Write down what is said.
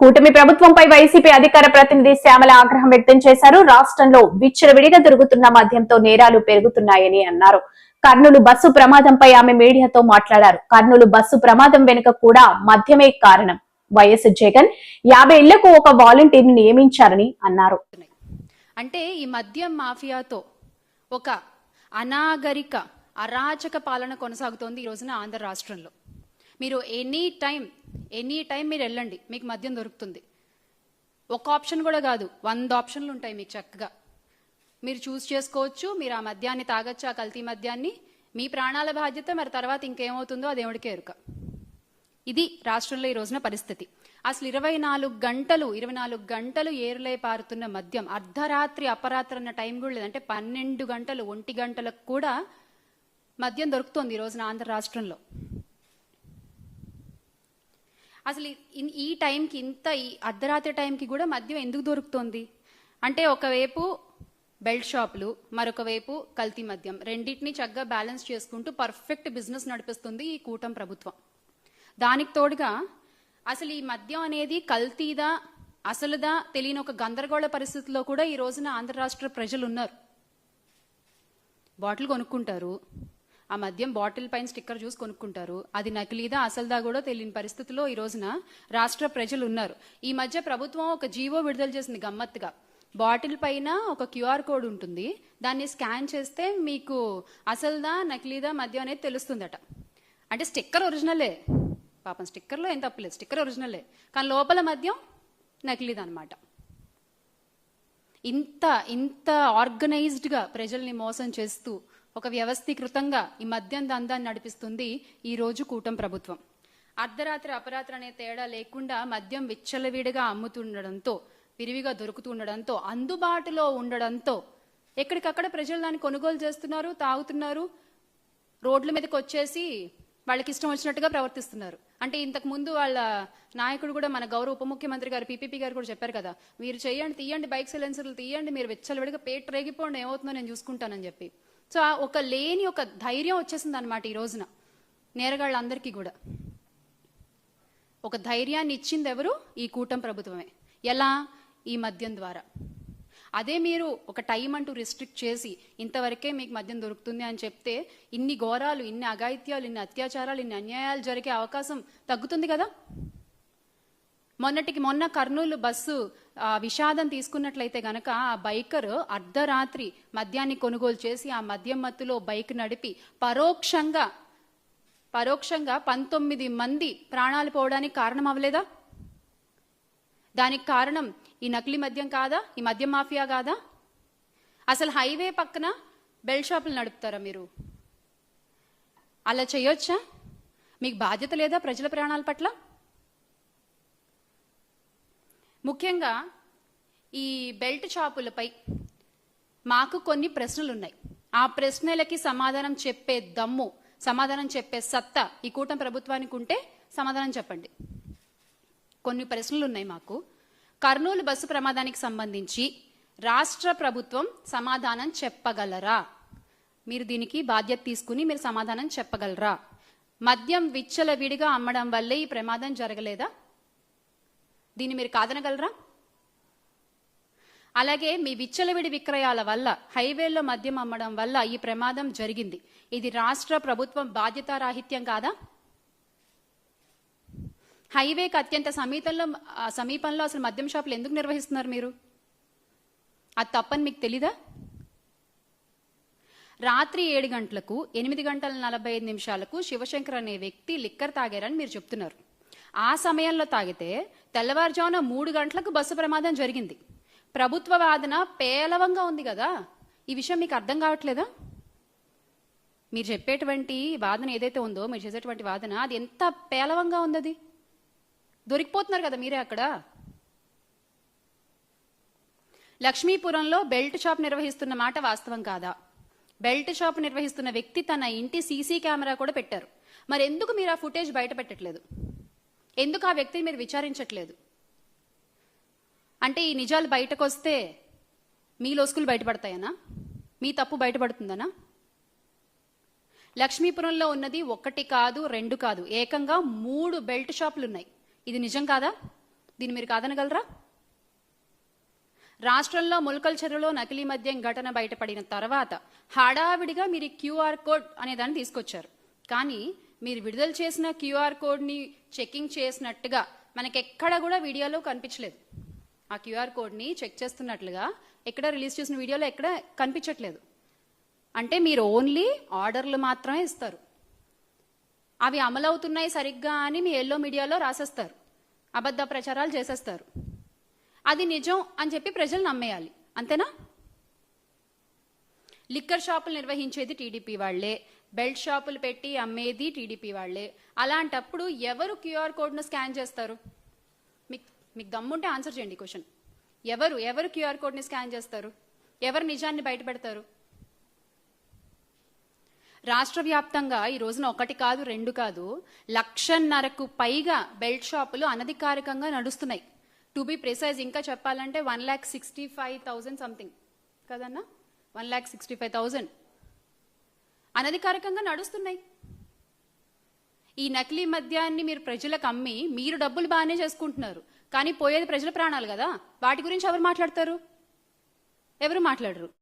కూటమి ప్రభుత్వంపై వైసీపీ అధికార ప్రతినిధి శ్యామల ఆగ్రహం వ్యక్తం చేశారు. రాష్ట్రంలో విచ్చలవిడిగా దొరుకుతున్న మద్యంతో నేరాలు పెరుగుతున్నాయని అన్నారు. కర్నూలు బస్సు ప్రమాదంపై ఆమె మీడియాతో మాట్లాడారు. కర్నూలు బస్సు ప్రమాదం వెనుక కూడా మద్యమే కారణం. వైఎస్ జగన్ యాభై ఇళ్ళకు ఒక వాలంటీర్ని నియమించారని అన్నారు. అంటే ఈ మద్యం మాఫియాతో ఒక అనాగరిక అరాచక పాలన కొనసాగుతోంది ఈ రోజున ఆంధ్ర రాష్ట్రంలో. మీరు ఎనీ టైం ఎనీ టైం మీరు వెళ్ళండి మీకు మద్యం దొరుకుతుంది. ఒక ఆప్షన్ కూడా కాదు వంద ఆప్షన్లు ఉంటాయి మీకు చక్కగా. మీరు చూస్ చేసుకోవచ్చు మీరు ఆ మద్యాన్ని తాగొచ్చు ఆ కల్తీ మద్యాన్ని. మీ ప్రాణాల బాధ్యత మరి తర్వాత ఇంకేమవుతుందో అది దేవుడికే ఎరుక. ఇది రాష్ట్రంలో ఈ రోజున పరిస్థితి. అసలు ఇరవై నాలుగు గంటలు ఇరవై నాలుగు గంటలు ఏరులై పారుతున్న మద్యం అర్ధరాత్రి అపరాత్రి అన్న టైం కూడా లేదంటే పన్నెండు గంటలు ఒంటి గంటలకు కూడా మద్యం దొరుకుతోంది ఈ రోజున ఆంధ్ర రాష్ట్రంలో. అసలు ఈ- ఈ టైంకి ఇంత ఈ అర్ధరాత్రి టైంకి కూడా మద్యం ఎందుకు దొరుకుతోంది? అంటే ఒకవైపు బెల్ట్ షాపులు మరొక వైపు కల్తీ మద్యం. రెండింటిని చక్కగా బ్యాలెన్స్ చేసుకుంటూ పర్ఫెక్ట్ బిజినెస్ నడిపిస్తుంది ఈ కూటమి ప్రభుత్వం. దానికి తోడుగా అసలు ఈ మద్యం అనేది కల్తీదా అసలుదా తెలియని ఒక గందరగోళ పరిస్థితిలో కూడా ఈ రోజున ఆంధ్ర రాష్ట్ర ప్రజలు ఉన్నారు బాటిల్ కొనుక్కుంటారు ఆ మద్యం బాటిల్ పైన స్టిక్కర్ చూసి కొనుక్కుంటారు. అది నకిలీదా అసలుదా కూడా తెలియని పరిస్థితిలో ఈ రోజున రాష్ట్ర ప్రజలు ఉన్నారు. ఈ మధ్య ప్రభుత్వం ఒక జీవో విడుదల చేసింది గమ్మత్తుగా. బాటిల్ పైన ఒక క్యూఆర్ కోడ్ ఉంటుంది. దాన్ని స్కాన్ చేస్తే మీకు అసలుదా నకిలీదా మద్యం అనేది తెలుస్తుందట. అంటే స్టిక్కర్ ఒరిజినలే. పాపం స్టిక్కర్లో ఏం తప్పలేదు స్టిక్కర్ ఒరిజినలే. కానీ లోపల మద్యం నకిలీదనమాట ఇంత ఇంత ఆర్గనైజ్డ్గా ప్రజల్ని మోసం చేస్తూ ఒక వ్యవస్థీకృతంగా ఈ మద్యం దందాన్ని నడిపిస్తుంది ఈ రోజు కూటం ప్రభుత్వం. అర్ధరాత్రి అపరాత్రి అనే తేడా లేకుండా మద్యం విచ్చలవిడిగా అమ్ముతుండడంతో విరివిగా దొరుకుతుండడంతో అందుబాటులో ఉండడంతో ఎక్కడికక్కడ ప్రజలు దాన్ని కొనుగోలు చేస్తున్నారు తాగుతున్నారు రోడ్ల మీదకి వచ్చేసి వాళ్ళకి ఇష్టం వచ్చినట్టుగా ప్రవర్తిస్తున్నారు. అంటే ఇంతకు ముందు వాళ్ళ నాయకుడు కూడా మన గౌరవ ఉప ముఖ్యమంత్రి గారు పీపీపీ గారు కూడా చెప్పారు కదా మీరు చేయండి తీయండి బైక్ సైలెన్సర్లు తీయండి మీరు విచ్చలవిడిగా పేట రేగిపోండి ఏమవుతుందో నేను చూసుకుంటానని చెప్పి. సో ఆ ఒక లేని ఒక ధైర్యం వచ్చేసింది అనమాట ఈ రోజున నేరగాళ్ళందరికీ కూడా. ఒక ధైర్యాన్ని ఇచ్చింది ఎవరు ఈ కూటమి ప్రభుత్వమే. ఎలా? ఈ మద్యం ద్వారా. అదే మీరు ఒక టైం అంటూ రిస్ట్రిక్ట్ చేసి ఇంతవరకే మీకు మద్యం దొరుకుతుంది అని చెప్తే ఇన్ని ఘోరాలు ఇన్ని అఘాయిత్యాలు ఇన్ని అత్యాచారాలు ఇన్ని అన్యాయాలు జరిగే అవకాశం తగ్గుతుంది కదా? మొన్నటికి మొన్న కర్నూలు బస్సు విషాదం తీసుకున్నట్లయితే గనక ఆ బైకర్ అర్ధరాత్రి మద్యాన్ని కొనుగోలు చేసి ఆ మద్యం మత్తులో బైక్ నడిపి పరోక్షంగా పరోక్షంగా పంతొమ్మిది మంది ప్రాణాలు పోవడానికి కారణం అవ్వలేదా దానికి కారణం ఈ నకిలీ మద్యం కాదా? ఈ మద్యం మాఫియా కాదా? అసలు హైవే పక్కన బెల్ షాపులు నడుపుతారా మీరు? అలా చేయొచ్చా? మీకు బాధ్యత లేదా ప్రజల ప్రాణాల పట్ల? ముఖ్యంగా ఈ బెల్ట్ షాపులపై మాకు కొన్ని ప్రశ్నలు ఉన్నాయి ఆ ప్రశ్నలకి సమాధానం చెప్పే దమ్ము సమాధానం చెప్పే సత్తా ఈ కూటమి ప్రభుత్వానికి ఉంటే సమాధానం చెప్పండి. కొన్ని ప్రశ్నలు ఉన్నాయి మాకు. కర్నూలు బస్సు ప్రమాదానికి సంబంధించి రాష్ట్ర ప్రభుత్వం సమాధానం చెప్పగలరా? మీరు దీనికి బాధ్యత తీసుకుని మీరు సమాధానం చెప్పగలరా? మద్యం విచ్చల విడిగా అమ్మడం వల్లే ఈ ప్రమాదం జరగలేదా? దీన్ని మీరు కాదనగలరా? అలాగే మీ విచ్చలవిడి విక్రయాల వల్ల హైవేల్లో మద్యం అమ్మడం వల్ల ఈ ప్రమాదం జరిగింది. ఇది రాష్ట్ర ప్రభుత్వం బాధ్యతారాహిత్యం కాదా? హైవేకి అత్యంత సమీపంలో సమీపంలో అసలు మద్యం షాపులు ఎందుకు నిర్వహిస్తున్నారు మీరు? అది తప్పని మీకు తెలీదా? రాత్రి ఏడు గంటలకు ఎనిమిది గంటల నలభై ఐదు నిమిషాలకు శివశంకర్ అనే వ్యక్తి లిక్కర్ తాగారని మీరు చెప్తున్నారు. ఆ సమయంలో తాగితే తెల్లవారుజామున మూడు గంటలకు బస్సు ప్రమాదం జరిగింది. ప్రభుత్వ వాదన పేలవంగా ఉంది కదా. ఈ విషయం మీకు అర్థం కావట్లేదా? మీరు చెప్పేటువంటి వాదన ఏదైతే ఉందో మీరు చేసేటువంటి వాదన అది ఎంత పేలవంగా ఉంది అది దొరికిపోతున్నారు కదా మీరే అక్కడ. లక్ష్మీపురంలో బెల్ట్ షాప్ నిర్వహిస్తున్న మాట వాస్తవం కాదా? బెల్ట్ షాప్ నిర్వహిస్తున్న వ్యక్తి తన ఇంటి సీసీ కెమెరా కూడా పెట్టారు. మరి ఎందుకు మీరు ఆ ఫుటేజ్ బయట పెట్టట్లేదు? ఎందుకు ఆ వ్యక్తిని మీరు విచారించట్లేదు? అంటే ఈ నిజాలు బయటకు వస్తే మీ లోసుకులు బయటపడతాయనా? మీ తప్పు బయటపడుతుందనా? లక్ష్మీపురంలో ఉన్నది ఒకటి కాదు రెండు కాదు. ఏకంగా మూడు బెల్ట్ షాపులు ఉన్నాయి ఇది నిజం కాదా? దీన్ని మీరు కాదనగలరా? రాష్ట్రంలో ములకల చెరువులో నకిలీ మద్యం ఘటన బయటపడిన తర్వాత హడావిడిగా మీరు క్యూఆర్ కోడ్ అనే దాన్ని తీసుకొచ్చారు. కానీ మీరు విడుదల చేసిన క్యూఆర్ కోడ్ని చెకింగ్ చేసినట్టుగా మనకెక్కడ కూడా వీడియోలో కనిపించలేదు. ఆ క్యూఆర్ కోడ్ని చెక్ చేస్తున్నట్లుగా ఎక్కడ రిలీజ్ చేసిన వీడియోలో ఎక్కడ కనిపించట్లేదు. అంటే మీరు ఓన్లీ ఆర్డర్లు మాత్రమే ఇస్తారు. అవి అమలవుతున్నాయి సరిగ్గా అని మీ ఎల్లో మీడియాలో రాసేస్తారు. అబద్ధ ప్రచారాలు చేసేస్తారు. అది నిజం అని చెప్పి ప్రజలు నమ్మేయాలి. అంతేనా? లిక్కర్ షాపులు నిర్వహించేది టీడీపీ వాళ్ళే బెల్ట్ షాపులు పెట్టి అమ్మేది టీడీపీ వాళ్ళే. అలాంటప్పుడు ఎవరు క్యూఆర్ కోడ్ను స్కాన్ చేస్తారు? మీకు మీకు దమ్ముంటే ఆన్సర్ చేయండి క్వశ్చన్. ఎవరు ఎవరు క్యూఆర్ కోడ్ని స్కాన్ చేస్తారు? ఎవరు నిజాన్ని బయటపెడతారు? రాష్ట్ర వ్యాప్తంగా ఈ రోజున ఒకటి కాదు రెండు కాదు లక్షన్నరకు పైగా బెల్ట్ షాపులు అనధికారికంగా నడుస్తున్నాయి. టు బి ప్రిసైజ్ ఇంకా చెప్పాలంటే one lakh sixty five thousand something. కదన్నా? One lakh sixty five thousand అనధికారికంగా నడుస్తున్నాయి. ఈ నకిలీ మద్యాన్ని మీరు ప్రజలకు అమ్మి మీరు డబ్బులు బాగానే చేసుకుంటున్నారు. కానీ పోయేది ప్రజల ప్రాణాలు కదా. వాటి గురించి ఎవరు మాట్లాడతారు? ఎవరు మాట్లాడరు?